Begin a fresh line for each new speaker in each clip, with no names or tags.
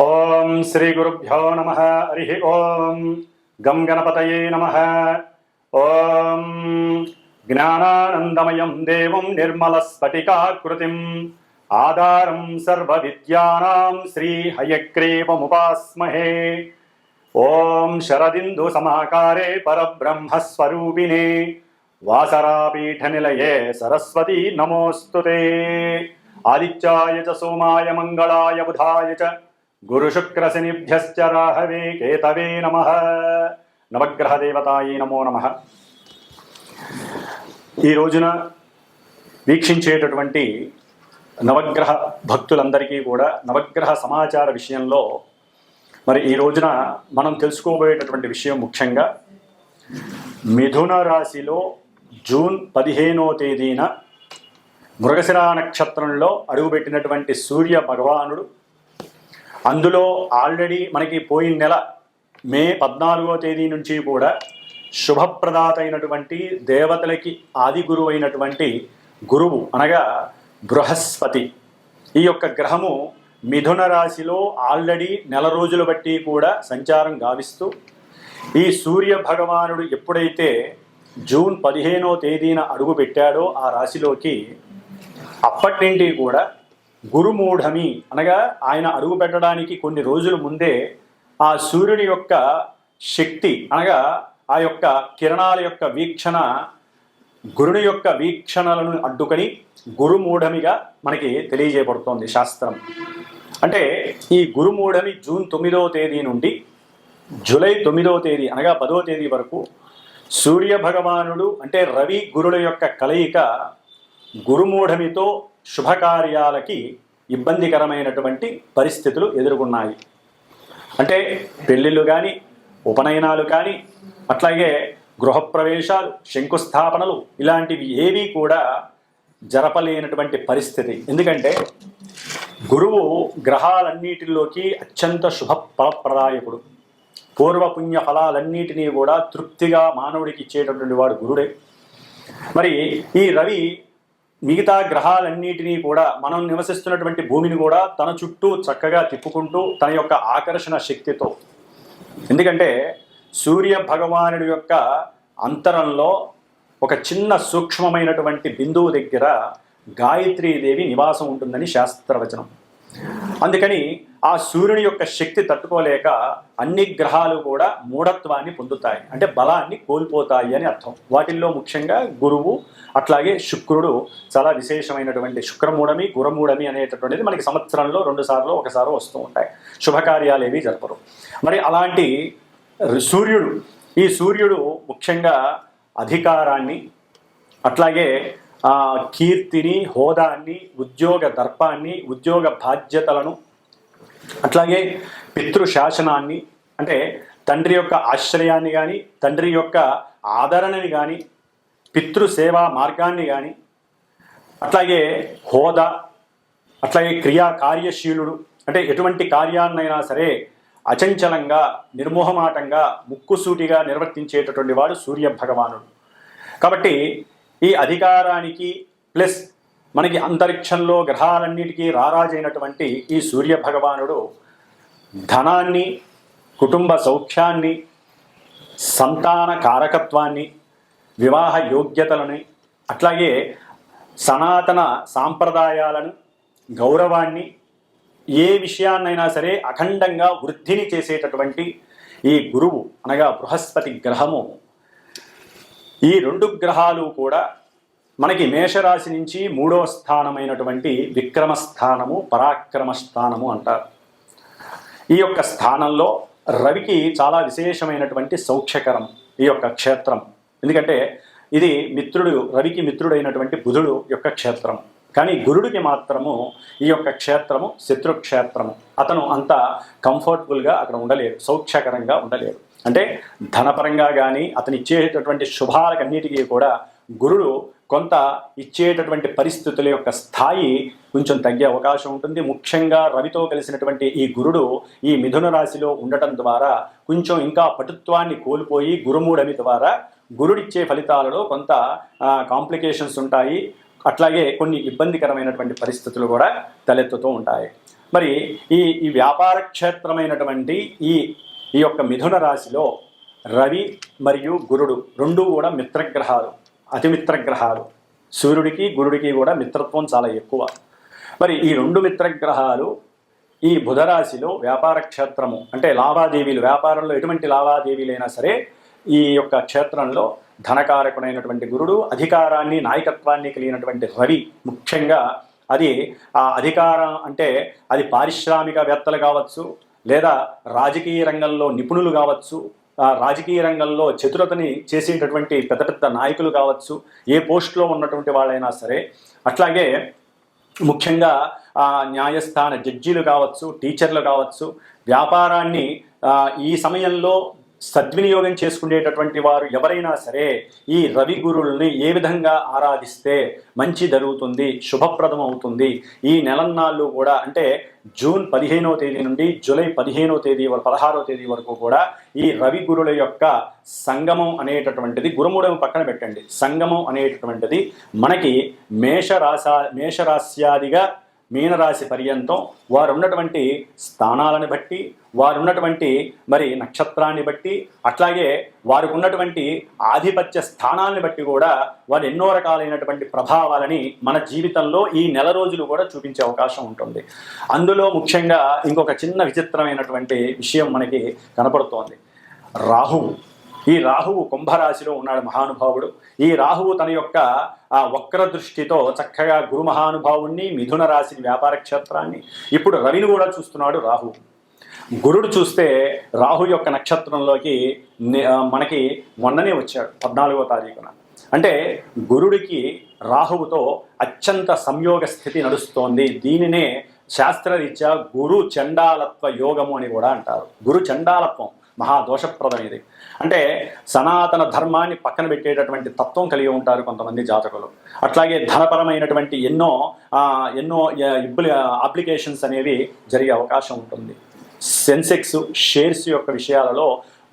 ఓం శ్రీ గురుభ్యో నమ హరి ఓం. గం గణపతయే నమ. ఓం జ్ఞానానందమయం దేవం నిర్మలస్ఫటికాకృతిం. ఆధారం సర్వ విద్యానాం శ్రీ హయగ్రీవముపాస్మహే. ఓం శరదిందు సమాకారే పరబ్రహ్మస్వరూపిణే. వాసరాపీఠ నిలయే సరస్వతీ నమోస్తుతే. ఆదిత్యాయ చ సోమాయ మంగళాయ బుధాయ చ గురుశుక్రశనిభ్యశ్చ రాహవే కేతవే నమ. నవగ్రహ దేవతాయే నమో నమ. ఈ రోజున వీక్షించేటటువంటి నవగ్రహ భక్తులందరికీ కూడా నవగ్రహ సమాచార విషయంలో మరి ఈ రోజున మనం తెలుసుకోబోయేటటువంటి విషయం ముఖ్యంగా మిథున రాశిలో జూన్ పదిహేనో తేదీన మృగశిరా నక్షత్రంలో అడుగుపెట్టినటువంటి సూర్య భగవానుడు అందులో ఆల్రెడీ మనకి పోయిన నెల మే పద్నాలుగో తేదీ నుంచి కూడా శుభప్రదాత అయినటువంటి దేవతలకి ఆది గురువు అయినటువంటి గురువు అనగా బృహస్పతి. ఈ యొక్క గ్రహము మిథున రాశిలో ఆల్రెడీ నెల రోజులు బట్టి కూడా సంచారం గావిస్తూ ఈ సూర్య భగవానుడు ఎప్పుడైతే జూన్ పదిహేనో తేదీన అడుగు పెట్టాడో ఆ రాశిలోకి అప్పటి నుండి కూడా గురుమూఢమి అనగా ఆయన అడుగు పెట్టడానికి కొన్ని రోజుల ముందే ఆ సూర్యుని యొక్క శక్తి అనగా ఆ యొక్క కిరణాల యొక్క వీక్షణ గురుని యొక్క వీక్షణలను అడ్డుకొని గురుమూఢమిగా మనకి తెలియజేయబడుతోంది శాస్త్రం. అంటే ఈ గురుమూఢమి జూన్ తొమ్మిదవ తేదీ నుండి జూలై తొమ్మిదవ తేదీ అనగా పదవ తేదీ వరకు సూర్య భగవానుడు అంటే రవి గురుల యొక్క కలయిక గురుమూఢమితో శుభకార్యాలకి ఇబ్బందికరమైనటువంటి పరిస్థితులు ఎదుర్కొన్నాయి. అంటే పెళ్ళిళ్ళు కానీ ఉపనయనాలు కానీ అట్లాగే గృహప్రవేశాలు శంకుస్థాపనలు ఇలాంటివి ఏవీ కూడా జరపలేనటువంటి పరిస్థితి. ఎందుకంటే గురువు గ్రహాలన్నిటిలోకి అత్యంత శుభ ఫలప్రదాయకుడు పూర్వపుణ్య ఫలాలన్నిటినీ కూడా తృప్తిగా మానవుడికి ఇచ్చేటటువంటి వాడు గురుడే. మరి ఈ రవి మిగతా గ్రహాలన్నిటినీ కూడా మనం నివసిస్తున్నటువంటి భూమిని కూడా తన చుట్టూ చక్కగా తిప్పుకుంటూ తన యొక్క ఆకర్షణ శక్తితో. ఎందుకంటే సూర్య భగవానుడి యొక్క అంతరంలో ఒక చిన్న సూక్ష్మమైనటువంటి బిందువు దగ్గర గాయత్రీదేవి నివాసం ఉంటుందని శాస్త్రవచనం. అందుకని ఆ సూర్యుని యొక్క శక్తి తట్టుకోలేక అన్ని గ్రహాలు కూడా మూఢత్వాన్ని పొందుతాయి. అంటే బలాన్ని కోల్పోతాయి అని అర్థం. వాటిల్లో ముఖ్యంగా గురువు అట్లాగే శుక్రుడు చాలా విశేషమైనటువంటి శుక్రమూఢమి గురమూఢమి అనేటటువంటిది మనకి సంవత్సరంలో రెండు సార్లు ఒకసారి వస్తూ ఉంటాయి. శుభకార్యాలు ఏవి జరపరు. మరి అలాంటి సూర్యుడు ఈ సూర్యుడు ముఖ్యంగా అధికారాన్ని అట్లాగే కీర్తిని హోదాన్ని ఉద్యోగ దర్పాన్ని ఉద్యోగ బాధ్యతలను అట్లాగే పితృ శాసనాన్ని అంటే తండ్రి యొక్క ఆశ్రయాన్ని కానీ తండ్రి యొక్క ఆదరణని కానీ పితృ సేవా మార్గాన్ని కానీ అట్లాగే హోదా అట్లాగే క్రియా కార్యశీలుడు అంటే ఎటువంటి కార్యాన్నైనా సరే అచంచలంగా నిర్మోహమాటంగా ముక్కుసూటిగా నిర్వర్తించేటటువంటి వాడు సూర్య భగవానుడు. కాబట్టి ఈ అధికారానికి ప్లస్ మనకి అంతరిక్షంలో గ్రహాలన్నిటికీ రారాజైనటువంటి ఈ సూర్య భగవానుడు ధనాన్ని కుటుంబ సౌఖ్యాన్ని సంతాన కారకత్వాన్ని వివాహ యోగ్యతలని అట్లాగే సనాతన సాంప్రదాయాలను గౌరవాన్ని ఏ విషయాన్నైనా సరే అఖండంగా వృద్ధిని చేసేటటువంటి ఈ గురువు అనగా బృహస్పతి గ్రహము. ఈ రెండు గ్రహాలు కూడా మనకి మేషరాశి నుంచి మూడో స్థానమైనటువంటి విక్రమ స్థానము పరాక్రమ స్థానము అంటారు. ఈ యొక్క స్థానంలో రవికి చాలా విశేషమైనటువంటి సౌఖ్యకరం ఈ యొక్క క్షేత్రం. ఎందుకంటే ఇది మిత్రుడు రవికి మిత్రుడైనటువంటి బుధుడు యొక్క క్షేత్రం. కానీ గురుడికి మాత్రము ఈ యొక్క క్షేత్రము శత్రుక్షేత్రము. అతను అంత కంఫర్టబుల్గా అక్కడ ఉండలేడు సౌఖ్యకరంగా ఉండలేడు. అంటే ధనపరంగా కానీ అతను ఇచ్చేటటువంటి శుభాలకన్నిటికీ కూడా గురుడు కొంత ఇచ్చేటటువంటి పరిస్థితుల యొక్క స్థాయి కొంచెం తగ్గే అవకాశం ఉంటుంది. ముఖ్యంగా రవితో కలిసినటువంటి ఈ గురుడు ఈ మిథున రాశిలో ఉండటం ద్వారా కొంచెం ఇంకా పటుత్వాన్ని కోల్పోయి గురుమూడమి ద్వారా గురుడిచ్చే ఫలితాలలో కొంత కాంప్లికేషన్స్ ఉంటాయి. అట్లాగే కొన్ని ఇబ్బందికరమైనటువంటి పరిస్థితులు కూడా తలెత్తుతూ ఉంటాయి. మరి ఈ ఈ వ్యాపార క్షేత్రమైనటువంటి ఈ ఈ యొక్క మిథున రాశిలో రవి మరియు గురుడు రెండు కూడా మిత్రగ్రహాలు. అతి మిత్రగ్రహాలు సూర్యుడికి గురుడికి కూడా మిత్రత్వం చాలా ఎక్కువ. మరి ఈ రెండు మిత్రగ్రహాలు ఈ బుధరాశిలో వ్యాపార క్షేత్రము అంటే లావాదేవీలు వ్యాపారంలో ఎటువంటి లావాదేవీలైనా సరే ఈ యొక్క క్షేత్రంలో ధనకారకుడైనటువంటి గురుడు అధికారాన్ని నాయకత్వాన్ని కలిగినటువంటి రవి ముఖ్యంగా అది ఆ అధికారం అంటే అది పారిశ్రామికవేత్తలు కావచ్చు లేదా రాజకీయ రంగంలో నిపుణులు కావచ్చు రాజకీయ రంగంలో చతురతని చేసేటటువంటి పెద్ద పెద్ద నాయకులు కావచ్చు ఏ పోస్టులో ఉన్నటువంటి వాళ్ళైనా సరే అట్లాగే ముఖ్యంగా ఆ, న్యాయస్థాన జడ్జీలు కావచ్చు టీచర్లు కావచ్చు వ్యాపారాన్ని ఈ సమయంలో సద్వినియోగం చేసుకునేటటువంటి వారు ఎవరైనా సరే ఈ రవి గురుల్ని ఏ విధంగా ఆరాధిస్తే మంచి జరుగుతుంది శుభప్రదం అవుతుంది. ఈ నెలన్నాళ్ళు కూడా అంటే జూన్ పదిహేనవ తేదీ నుండి జూలై పదిహేనో తేదీ వరకు పదహారో తేదీ వరకు కూడా ఈ రవి గురుల యొక్క సంగమం అనేటటువంటిది గురుమూడం పక్కన పెట్టండి. సంగమం అనేటటువంటిది మనకి మేషరాశ మేషరాశ్యాదిగా మీనరాశి పర్యంతం వారు ఉన్నటువంటి స్థానాలను బట్టి వారు ఉన్నటువంటి మరి నక్షత్రాన్ని బట్టి అట్లాగే వారికి ఉన్నటువంటి ఆధిపత్య స్థానాన్ని బట్టి కూడా వారు ఎన్నో రకాలైనటువంటి ప్రభావాలని మన జీవితంలో ఈ నెల రోజులు కూడా చూపించే అవకాశం ఉంటుంది. అందులో ముఖ్యంగా ఇంకొక చిన్న విచిత్రమైనటువంటి విషయం మనకి కనపడుతోంది. రాహువు. ఈ రాహువు కుంభరాశిలో ఉన్నాడు మహానుభావుడు. ఈ రాహువు తన యొక్క ఆ వక్ర దృష్టితో చక్కగా గురు మహానుభావుణ్ణి మిథున రాశిని వ్యాపార క్షేత్రాన్ని. ఇప్పుడు రవిని కూడా చూస్తున్నాడు రాహు గురుడు చూస్తే రాహు యొక్క నక్షత్రంలోకి మనకి మొన్ననే వచ్చాడు పద్నాలుగో తారీఖున. అంటే గురుడికి రాహువుతో అత్యంత సంయోగ స్థితి నడుస్తోంది. దీనినే శాస్త్రరీత్యా గురు చండాలత్వ యోగము అని కూడా అంటారు. గురు చండాలత్వం మహాదోషప్రదం ఇది. అంటే సనాతన ధర్మాన్ని పక్కన పెట్టేటటువంటి తత్వం కలిగి ఉంటారు కొంతమంది జాతకులు. అట్లాగే ధనపరమైనటువంటి ఎన్నో ఎన్నో ఇబ్బులు అప్లికేషన్స్ అనేవి జరిగే అవకాశం ఉంటుంది. సెన్సెక్స్ షేర్స్ యొక్క విషయాలలో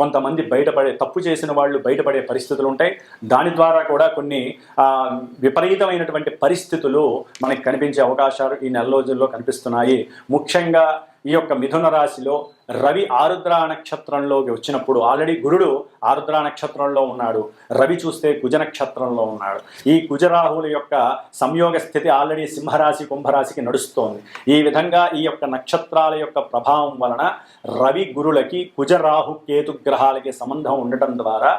కొంతమంది బయటపడే తప్పు చేసిన వాళ్ళు బయటపడే పరిస్థితులు ఉంటాయి దాని ద్వారా కూడా కొన్ని విపరీతమైనటువంటి పరిస్థితులు మనకి కనిపించే అవకాశాలు ఈ నెల రోజుల్లో కనిపిస్తున్నాయి. ముఖ్యంగా ఈ యొక్క మిథున రాశిలో రవి ఆరుద్ర నక్షత్రంలోకి వచ్చినప్పుడు ఆల్రెడీ గురుడు ఆరుద్ర నక్షత్రంలో ఉన్నాడు. రవి చూస్తే కుజ నక్షత్రంలో ఉన్నాడు. ఈ కుజరాహుల యొక్క సంయోగ స్థితి ఆల్రెడీ సింహరాశి కుంభరాశికి నడుస్తోంది. ఈ విధంగా ఈ యొక్క నక్షత్రాల యొక్క ప్రభావం వలన రవి గురులకి కుజరాహు కేతు గ్రహాలకి సంబంధం ఉండటం ద్వారా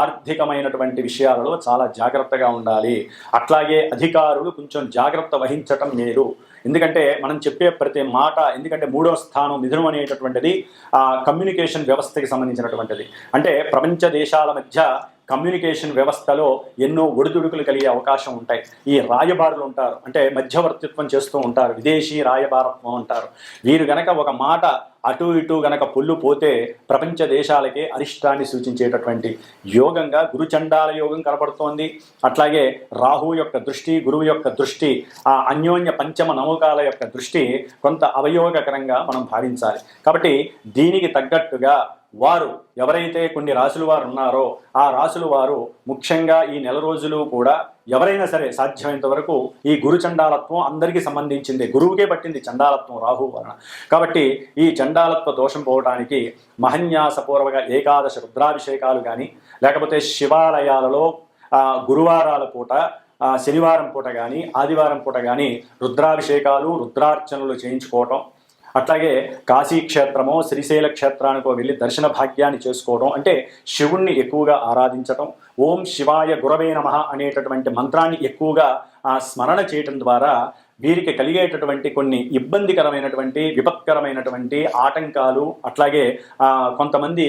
ఆర్థికమైనటువంటి విషయాలలో చాలా జాగ్రత్తగా ఉండాలి. అట్లాగే అధికారులు కొంచెం జాగ్రత్త వహించటం మేలు. ఎందుకంటే మనం చెప్పే ప్రతి మాట ఎందుకంటే మూడో స్థానం మిథునం అనేటటువంటిది ఆ కమ్యూనికేషన్ వ్యవస్థకి సంబంధించినటువంటిది. అంటే ప్రపంచ దేశాల మధ్య కమ్యూనికేషన్ వ్యవస్థలో ఎన్నో ఒడిదుడుకులు కలిగే అవకాశం ఉంటాయి. ఈ రాయబారులు ఉంటారు. అంటే మధ్యవర్తిత్వం చేస్తూ ఉంటారు. విదేశీ రాయబారత్వం అంటారు. వీరు గనక ఒక మాట అటు ఇటు గనక పుల్లు పోతే ప్రపంచ దేశాలకే అరిష్టాన్ని సూచించేటటువంటి యోగంగా గురుచండాల యోగం కనపడుతోంది అట్లాగే రాహు యొక్క దృష్టి గురువు యొక్క దృష్టి ఆ అన్యోన్య పంచమ నమ్మకాల యొక్క దృష్టి కొంత అవయోగకరంగా మనం భావించాలి. కాబట్టి దీనికి తగ్గట్టుగా వారు ఎవరైతే కొన్ని రాసులు వారు ఉన్నారో ఆ రాసులు వారు ముఖ్యంగా ఈ నెల రోజులు కూడా ఎవరైనా సరే సాధ్యమైనంత వరకు ఈ గురు చండాలత్వం అందరికీ సంబంధించింది. గురువుకే పట్టింది చండాలత్వం రాహు వలన. కాబట్టి ఈ చండాలత్వ దోషం పోవడానికి మహన్యాసపూర్వక ఏకాదశ రుద్రాభిషేకాలు కానీ లేకపోతే శివాలయాలలో గురువారాల పూట శనివారం పూట కానీ ఆదివారం పూట కానీ రుద్రాభిషేకాలు రుద్రార్చనలు చేయించుకోవటం అట్లాగే కాశీ క్షేత్రమో శ్రీశైల క్షేత్రానికో వెళ్ళి దర్శన భాగ్యాన్ని చేసుకోవడం అంటే శివుణ్ణి ఎక్కువగా ఆరాధించటం ఓం శివాయ గురవే నమ అనేటటువంటి మంత్రాన్ని ఎక్కువగా ఆ స్మరణ చేయటం ద్వారా వీరికి కలిగేటటువంటి కొన్ని ఇబ్బందికరమైనటువంటి విపత్కరమైనటువంటి ఆటంకాలు అట్లాగే కొంతమంది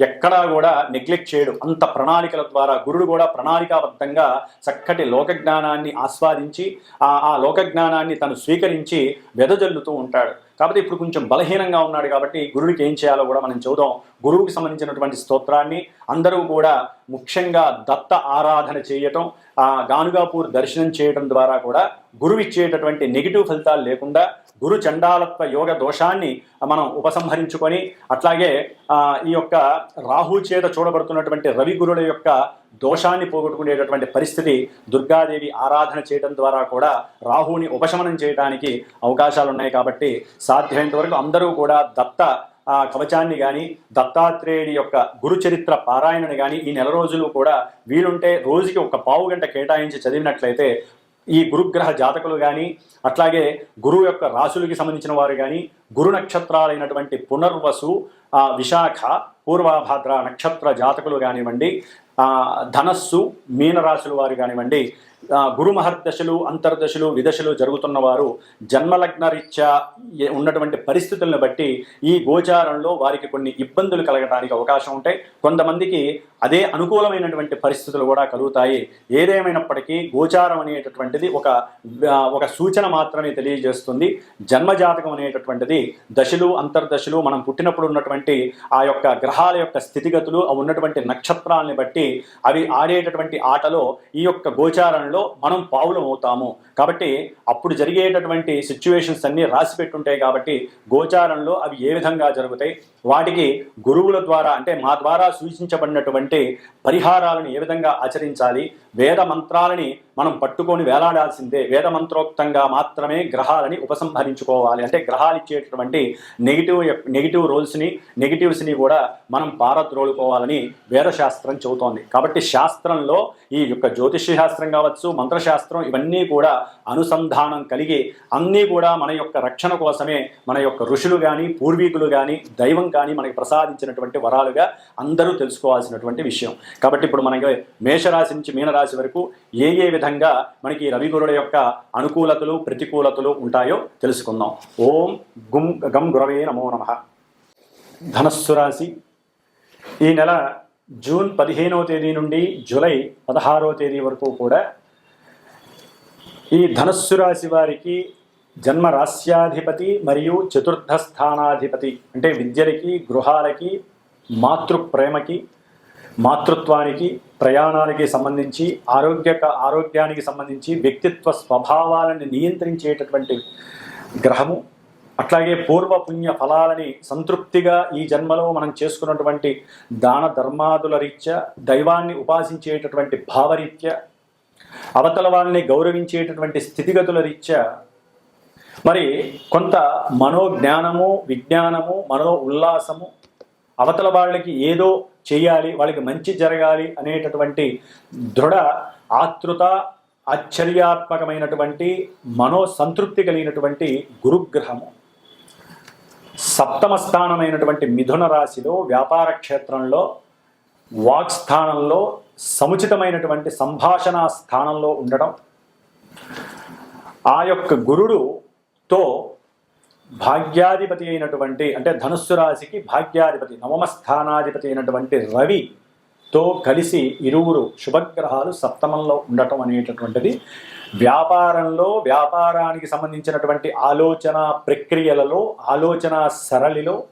ఎక్కడా కూడా నెగ్లెక్ట్ చేయడు అంత ప్రణాళికల ద్వారా గురుడు కూడా ప్రణాళికాబద్ధంగా చక్కటి లోక జ్ఞానాన్ని ఆస్వాదించి ఆ ఆ లోక జ్ఞానాన్ని తను స్వీకరించి వెదజల్లుతూ ఉంటాడు. కాబట్టి ఇప్పుడు కొంచెం బలహీనంగా ఉన్నాడు కాబట్టి గురుడికి ఏం చేయాలో కూడా మనం చూద్దాం. గురువుకి సంబంధించినటువంటి స్తోత్రాన్ని అందరూ కూడా ముఖ్యంగా దత్త ఆరాధన చేయటం ఆ గానుగాపూర్ దర్శనం చేయటం ద్వారా కూడా గురువు ఇచ్చేటటువంటి నెగిటివ్ ఫలితాలు లేకుండా గురు చండాలత్వ యోగ దోషాన్ని మనం ఉపసంహరించుకొని అట్లాగే ఈ యొక్క రాహు చేత చూడబడుతున్నటువంటి రవి గురుల యొక్క దోషాన్ని పోగొట్టుకునేటటువంటి పరిస్థితి దుర్గాదేవి ఆరాధన చేయడం ద్వారా కూడా రాహుని ఉపశమనం చేయడానికి అవకాశాలు ఉన్నాయి కాబట్టి సాధ్యమైనంత వరకు అందరూ కూడా దత్త కవచాన్ని కానీ దత్తాత్రేయుడి యొక్క గురు చరిత్ర పారాయణని కానీ ఈ నెల రోజులు కూడా వీలుంటే రోజుకి ఒక పావు గంట కేటాయించి చదివినట్లయితే ఈ గురుగ్రహ జాతకులు కానీ అట్లాగే గురువు యొక్క రాశులకి సంబంధించిన వారు కానీ గురు నక్షత్రాలైనటువంటి పునర్వసు విశాఖ పూర్వాభాద్ర నక్షత్ర జాతకులు కానివ్వండి ధనస్సు మీనరాశుల వారు కానివ్వండి గురుమహర్ దశలు అంతర్దశలు విదశలు జరుగుతున్న వారు జన్మలగ్నరీత్యా ఉన్నటువంటి పరిస్థితులను బట్టి ఈ గోచారంలో వారికి కొన్ని ఇబ్బందులు కలగడానికి అవకాశం ఉంటాయి. కొంతమందికి అదే అనుకూలమైనటువంటి పరిస్థితులు కూడా కలుగుతాయి. ఏదేమైనప్పటికీ గోచారం అనేటటువంటిది ఒక ఒక సూచన మాత్రమే తెలియజేస్తుంది. జన్మజాతకం అనేటటువంటిది దశలు అంతర్దశలు మనం పుట్టినప్పుడు ఉన్నటువంటి ఆ యొక్క గ్రహాల యొక్క స్థితిగతులు ఆ ఉన్నటువంటి నక్షత్రాలని బట్టి అవి ఆడేటటువంటి ఆటలో ఈ యొక్క గోచారంలో మనం పావులం అవుతాము కాబట్టి అప్పుడు జరిగేటటువంటి సిచ్యువేషన్స్ అన్నీ రాసి పెట్టుంటాయి కాబట్టి గోచారంలో అవి ఏ విధంగా జరుగుతాయి? వాటికి గురువుల ద్వారా అంటే మా ద్వారా సూచించబడినటువంటి పరిహారాలను ఏ విధంగా ఆచరించాలి వేద మంత్రాలని మనం పట్టుకొని వేలాడాల్సిందే. వేద మంత్రోక్తంగా మాత్రమే గ్రహాలని ఉపసంహరించుకోవాలి. అంటే గ్రహాలు ఇచ్చేటటువంటి నెగిటివ్ నెగిటివ్ రోల్స్ని నెగిటివ్స్ని కూడా మనం పారద్రోలుకోవాలని వేదశాస్త్రం చెబుతోంది. కాబట్టి శాస్త్రంలో ఈ యొక్క జ్యోతిష్య శాస్త్రం కావచ్చు మంత్రశాస్త్రం ఇవన్నీ కూడా అనుసంధానం కలిగి అన్నీ కూడా మన యొక్క రక్షణ కోసమే మన యొక్క ఋషులు కానీ పూర్వీకులు కానీ దైవం కానీ మనకి ప్రసాదించినటువంటి వరాలుగా అందరూ తెలుసుకోవాల్సినటువంటి విషయం. కాబట్టి ఇప్పుడు మనకి మేషరాశి నుంచి మీనరాశి వరకు ఏ ఏ విధంగా మనకి రవి యొక్క అనుకూలతలు ప్రతికూలతలు ఉంటాయో తెలుసుకుందాం. ఓం గుం గం గురవే నమో నమ. ధనస్సు రాశి. ఈ నెల జూన్ పదిహేనవ తేదీ నుండి జూలై పదహారవ తేదీ వరకు కూడా ఈ ధనస్సు రాశి వారికి జన్మ రాస్యాధిపతి మరియు చతుర్థ స్థానాధిపతి అంటే విద్యలకి గృహాలకి మాతృ ప్రేమకి మాతృత్వానికి ప్రయాణానికి సంబంధించి ఆరోగ్య ఆరోగ్యానికి సంబంధించి వ్యక్తిత్వ స్వభావాలను నియంత్రించేటటువంటి గ్రహము అట్లాగే పూర్వ పుణ్య ఫలాలని సంతృప్తిగా ఈ జన్మలో మనం చేసుకున్నటువంటి దాన ధర్మాదుల రీత్యా దైవాన్ని ఉపాసించేటటువంటి భావరీత్యా అవతల వాళ్ళని గౌరవించేటటువంటి స్థితిగతుల రీత్యా మరి కొంత మనోజ్ఞానము విజ్ఞానము మనో ఉల్లాసము అవతల వాళ్ళకి ఏదో చేయాలి వాళ్ళకి మంచి జరగాలి అనేటటువంటి దృఢ ఆతృత ఆశ్చర్యాత్మకమైనటువంటి మనోసంతృప్తి కలిగినటువంటి గురుగ్రహము. సప్తమ స్థానమైనటువంటి మిథున రాశిలో వ్యాపార క్షేత్రంలో వాక్ స్థానంలో సముచితమైనటువంటి సంభాషణ స్థానంలో ఉండడం. ఆ యొక్క గురుడుతో భాగ్యాధిపతి అయినటువంటి అంటే ధనుస్సు రాశికి భాగ్యాధిపతి నవమ స్థానాధిపతి అయినటువంటి రవితో కలిసి ఇరువురు శుభగ్రహాలు సప్తమంలో ఉండటం అనేటటువంటిది. వ్యాపారంలో వ్యాపారానికి సంబంధించినటువంటి ఆలోచన ప్రక్రియలలో ఆలోచన సరళిలో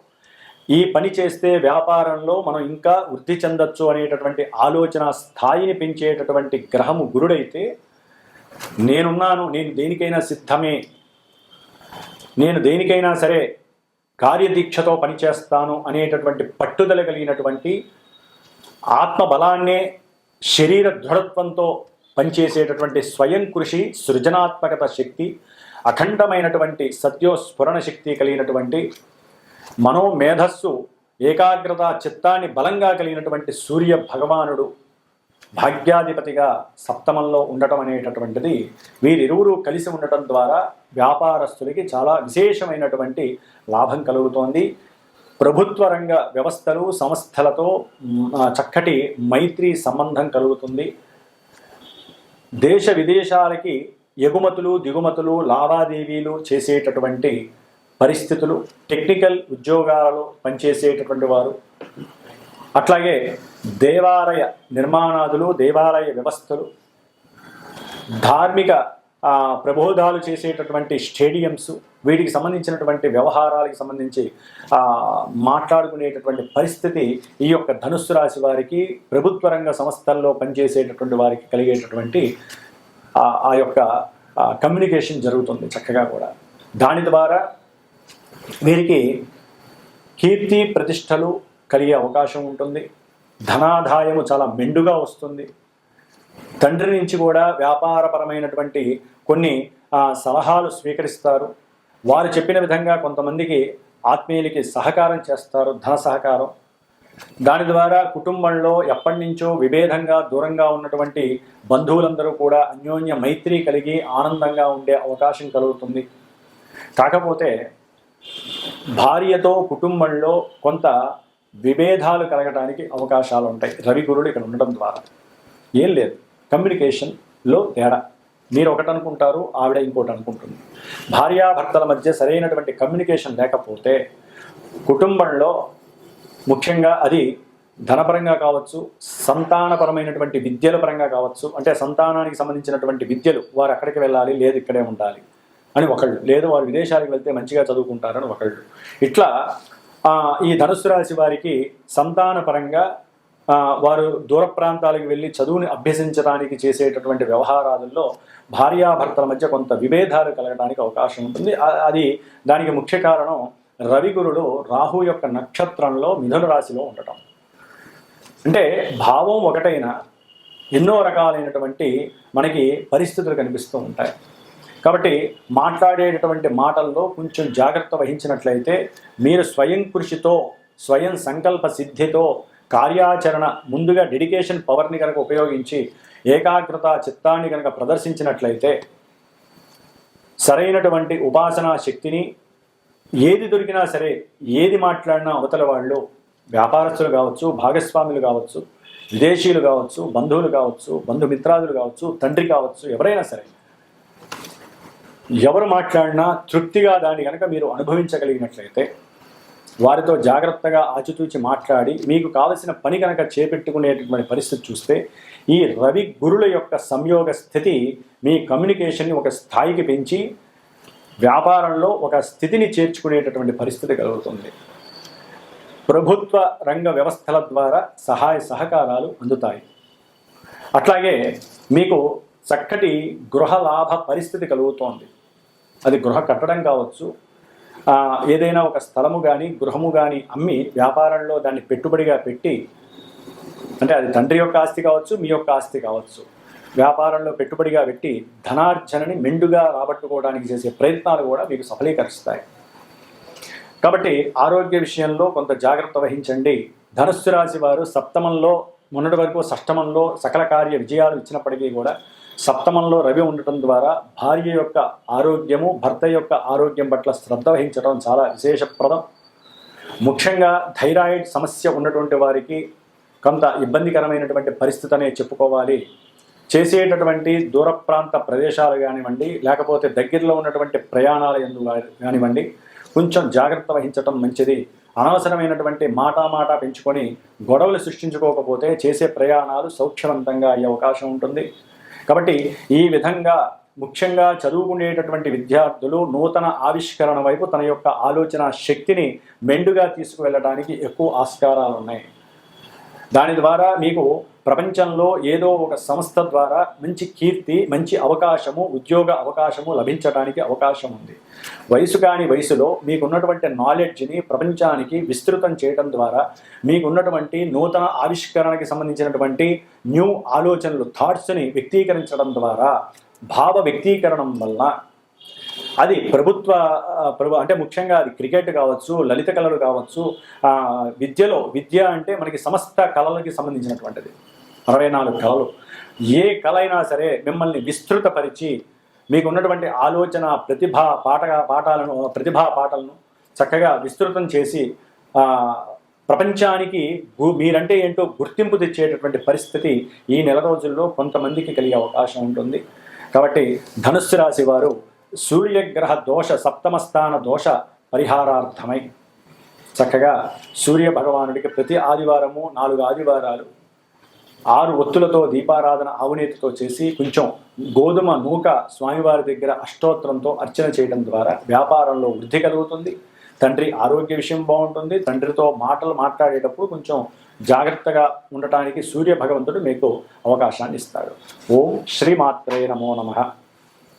ఈ పని చేస్తే వ్యాపారంలో మనం ఇంకా వృద్ధి చెందొచ్చు అనేటటువంటి ఆలోచన స్థాయిని పెంచేటటువంటి గ్రహము గురుడైతే నేనున్నాను నేను దేనికైనా సిద్ధమే నేను దేనికైనా సరే కార్యదీక్షతో పనిచేస్తాను అనేటటువంటి పట్టుదల కలిగినటువంటి ఆత్మ బలాన్నే శరీర దృఢత్వంతో పనిచేసేటటువంటి స్వయం కృషి సృజనాత్మకత శక్తి అఖండమైనటువంటి సత్యోస్ఫురణ శక్తి కలిగినటువంటి మనోమేధస్సు ఏకాగ్రత చిత్తాన్ని బలంగా కలిగినటువంటి సూర్య భగవానుడు భాగ్యాధిపతిగా సప్తమంలో ఉండటం అనేటటువంటిది వీరిరువురు కలిసి ఉండటం ద్వారా వ్యాపారస్తులకి చాలా విశేషమైనటువంటి లాభం కలుగుతోంది. ప్రభుత్వ రంగ వ్యవస్థలు సంస్థలతో చక్కటి మైత్రి సంబంధం కలుగుతుంది. దేశ విదేశాలకి ఎగుమతులు దిగుమతులు లావాదేవీలు చేసేటటువంటి పరిస్థితులు టెక్నికల్ ఉద్యోగాలలో పనిచేసేటటువంటి వారు. అట్లాగే దేవాలయ నిర్మాణాదులు దేవాలయ వ్యవస్థలు ధార్మిక ప్రబోధాలు చేసేటటువంటి స్టేడియంస్ వీటికి సంబంధించినటువంటి వ్యవహారాలకు సంబంధించి మాట్లాడుకునేటటువంటి పరిస్థితి ఈ యొక్క ధనుస్సు రాశి వారికి ప్రభుత్వ రంగ సంస్థల్లో పనిచేసేటటువంటి వారికి కలిగేటటువంటి ఆ యొక్క కమ్యూనికేషన్ జరుగుతుంది చక్కగా కూడా. దాని ద్వారా వీరికి కీర్తి ప్రతిష్టలు కలిగే అవకాశం ఉంటుంది. ధనాదాయము చాలా మెండుగా వస్తుంది. తండ్రి నుంచి కూడా వ్యాపారపరమైనటువంటి కొన్ని సలహాలు స్వీకరిస్తారు. వారు చెప్పిన విధంగా కొంతమందికి ఆత్మీయులకి సహకారం చేస్తారు ధన సహకారం. దాని ద్వారా కుటుంబంలో ఎప్పటి నుంచో విభేదంగా దూరంగా ఉన్నటువంటి బంధువులందరూ కూడా అన్యోన్య మైత్రి కలిగి ఆనందంగా ఉండే అవకాశం కలుగుతుంది. కాకపోతే భార్యతో కుటుంబంలో కొంత విభేదాలు కలగడానికి అవకాశాలు ఉంటాయి రవి గురుడు ఇక్కడ ఉండడం ద్వారా. ఏం లేదు. కమ్యూనికేషన్లో తేడా. మీరు ఒకటి అనుకుంటారు ఆవిడ ఇంకోటి అనుకుంటుంది. భార్యాభర్తల మధ్య సరైనటువంటి కమ్యూనికేషన్ లేకపోతే కుటుంబంలో ముఖ్యంగా అది ధనపరంగా కావచ్చు సంతానపరమైనటువంటి విద్యల పరంగా కావచ్చు అంటే సంతానానికి సంబంధించినటువంటి విద్యలు వారు అక్కడికి వెళ్ళాలి లేదు ఇక్కడే ఉండాలి అని ఒకళ్ళు లేదు వారు విదేశాలకు వెళ్తే మంచిగా చదువుకుంటారని ఒకళ్ళు. ఇట్లా ఈ ధనుసు రాశి వారికి సంతానపరంగా వారు దూర ప్రాంతాలకు వెళ్ళి చదువుని అభ్యసించడానికి చేసేటటువంటి వ్యవహారాలలో భార్యాభర్తల మధ్య కొంత విభేదాలు కలగడానికి అవకాశం ఉంటుంది. అది దానికి ముఖ్య కారణం రవిగురుడు రాహు యొక్క నక్షత్రంలో మిథున రాశిలో ఉండటం. అంటే భావం ఒకటైనా ఎన్నో రకాలైనటువంటి మనకి పరిస్థితులు కనిపిస్తూ ఉంటాయి. కాబట్టి మాట్లాడేటటువంటి మాటల్లో కొంచెం జాగ్రత్త వహించినట్లయితే మీరు స్వయం కృషితో స్వయం సంకల్ప సిద్ధితో కార్యాచరణ ముందుగా డెడికేషన్ పవర్ని కనుక ఉపయోగించి ఏకాగ్రత చిత్తాన్ని కనుక ప్రదర్శించినట్లయితే సరైనటువంటి ఉపాసనా శక్తిని ఏది దొరికినా సరే ఏది మాట్లాడినా అవతల వాళ్ళు వ్యాపారస్తులు కావచ్చు భాగస్వాములు కావచ్చు విదేశీయులు కావచ్చు బంధువులు కావచ్చు బంధుమిత్రాదులు కావచ్చు తండ్రి కావచ్చు ఎవరైనా సరే ఎవరు మాట్లాడినా తృప్తిగా దాన్ని కనుక మీరు అనుభవించగలిగినట్లయితే వారితో జాగ్రత్తగా ఆచితూచి మాట్లాడి మీకు కావలసిన పని కనుక చేపెట్టుకునేటటువంటి పరిస్థితి చూస్తే ఈ రవి గురుల యొక్క సంయోగ స్థితి మీ కమ్యూనికేషన్ని ఒక స్థాయికి పెంచి వ్యాపారంలో ఒక స్థితిని చేర్చుకునేటటువంటి పరిస్థితి కలుగుతుంది. ప్రభుత్వ రంగ వ్యవస్థల ద్వారా సహాయ సహకారాలు అందుతాయి. అట్లాగే మీకు చక్కటి గృహ లాభ పరిస్థితి కలుగుతోంది. అది గృహ కట్టడం కావచ్చు ఏదైనా ఒక స్థలము కానీ గృహము కానీ అమ్మి వ్యాపారంలో దాన్ని పెట్టుబడిగా పెట్టి అంటే అది తండ్రి యొక్క ఆస్తి కావచ్చు మీ యొక్క ఆస్తి కావచ్చు వ్యాపారంలో పెట్టుబడిగా పెట్టి ధనార్జనని మెండుగా రాబట్టుకోవడానికి చేసే ప్రయత్నాలు కూడా మీకు సఫలీకరిస్తాయి. కాబట్టి ఆరోగ్య విషయంలో కొంత జాగ్రత్త వహించండి. ధనుస్సు రాశి వారు సప్తమంలో మొన్నటి వరకు షష్టమంలో సకల కార్య విజయాలు ఇచ్చినప్పటికీ కూడా సప్తమంలో రవి ఉండటం ద్వారా భార్య యొక్క ఆరోగ్యము భర్త యొక్క ఆరోగ్యం పట్ల శ్రద్ధ వహించడం చాలా విశేషప్రదం. ముఖ్యంగా థైరాయిడ్ సమస్య ఉన్నటువంటి వారికి కొంత ఇబ్బందికరమైనటువంటి పరిస్థితి అనే చెప్పుకోవాలి. చేసేటటువంటి దూర ప్రాంత ప్రదేశాలు కానివ్వండి లేకపోతే దగ్గరలో ఉన్నటువంటి ప్రయాణాల ఎందు కానివ్వండి కొంచెం జాగ్రత్త వహించటం మంచిది. అనవసరమైనటువంటి మాటా మాట పెంచుకొని గొడవలు సృష్టించుకోకపోతే చేసే ప్రయాణాలు సౌఖ్యవంతంగా అయ్యే అవకాశం ఉంటుంది. కాబట్టి ఈ విధంగా ముఖ్యంగా చదువుకునేటటువంటి విద్యార్థులు నూతన ఆవిష్కరణ వైపు తన యొక్క ఆలోచన శక్తిని మెండుగా తీసుకువెళ్ళడానికి ఎక్కువ ఆస్కారాలు ఉన్నాయి దాని ద్వారా మీకు ప్రపంచంలో ఏదో ఒక సంస్థ ద్వారా మంచి కీర్తి మంచి అవకాశము ఉద్యోగ అవకాశము లభించడానికి అవకాశం ఉంది. వయసు కాని వయసులో మీకున్నటువంటి నాలెడ్జ్ని ప్రపంచానికి విస్తృతం చేయడం ద్వారా మీకున్నటువంటి నూతన ఆవిష్కరణకి సంబంధించినటువంటి న్యూ ఆలోచనలు థాట్స్ని వ్యక్తీకరించడం ద్వారా భావ వ్యక్తీకరణం వల్ల అది ప్రభుత్వ ప్రభు అంటే ముఖ్యంగా అది క్రికెట్ కావచ్చు లలిత కళలు కావచ్చు విద్యలో విద్య అంటే మనకి సమస్త కళలకి సంబంధించినటువంటిది. అరవై నాలుగు కళలు. ఏ కళ అయినా సరే మిమ్మల్ని విస్తృతపరిచి మీకు ఉన్నటువంటి ఆలోచన ప్రతిభ పాట పాఠాలను ప్రతిభా పాటలను చక్కగా విస్తృతం చేసి ప్రపంచానికి మీరంటే ఏంటో గుర్తింపు తెచ్చేటటువంటి పరిస్థితి ఈ నెల రోజుల్లో కొంతమందికి కలిగే అవకాశం ఉంటుంది. కాబట్టి ధనుస్సు రాశి వారు సూర్యగ్రహ దోష సప్తమస్థాన దోష పరిహారార్థమై. చక్కగా సూర్య భగవానుడికి ప్రతి ఆదివారము నాలుగు ఆదివారాలు ఆరు ఒత్తులతో దీపారాధన ఆవునేతితో చేసి కొంచెం గోధుమ నూక స్వామివారి దగ్గర అష్టోత్తరంతో అర్చన చేయడం ద్వారా వ్యాపారంలో వృద్ధి కలుగుతుంది. తండ్రి ఆరోగ్య విషయం బాగుంటుంది. తండ్రితో మాటలు మాట్లాడేటప్పుడు కొంచెం జాగ్రత్తగా ఉండటానికి సూర్య భగవంతుడు మీకు అవకాశాన్ని ఇస్తాడు. ఓం శ్రీమాత్రే నమో నమః.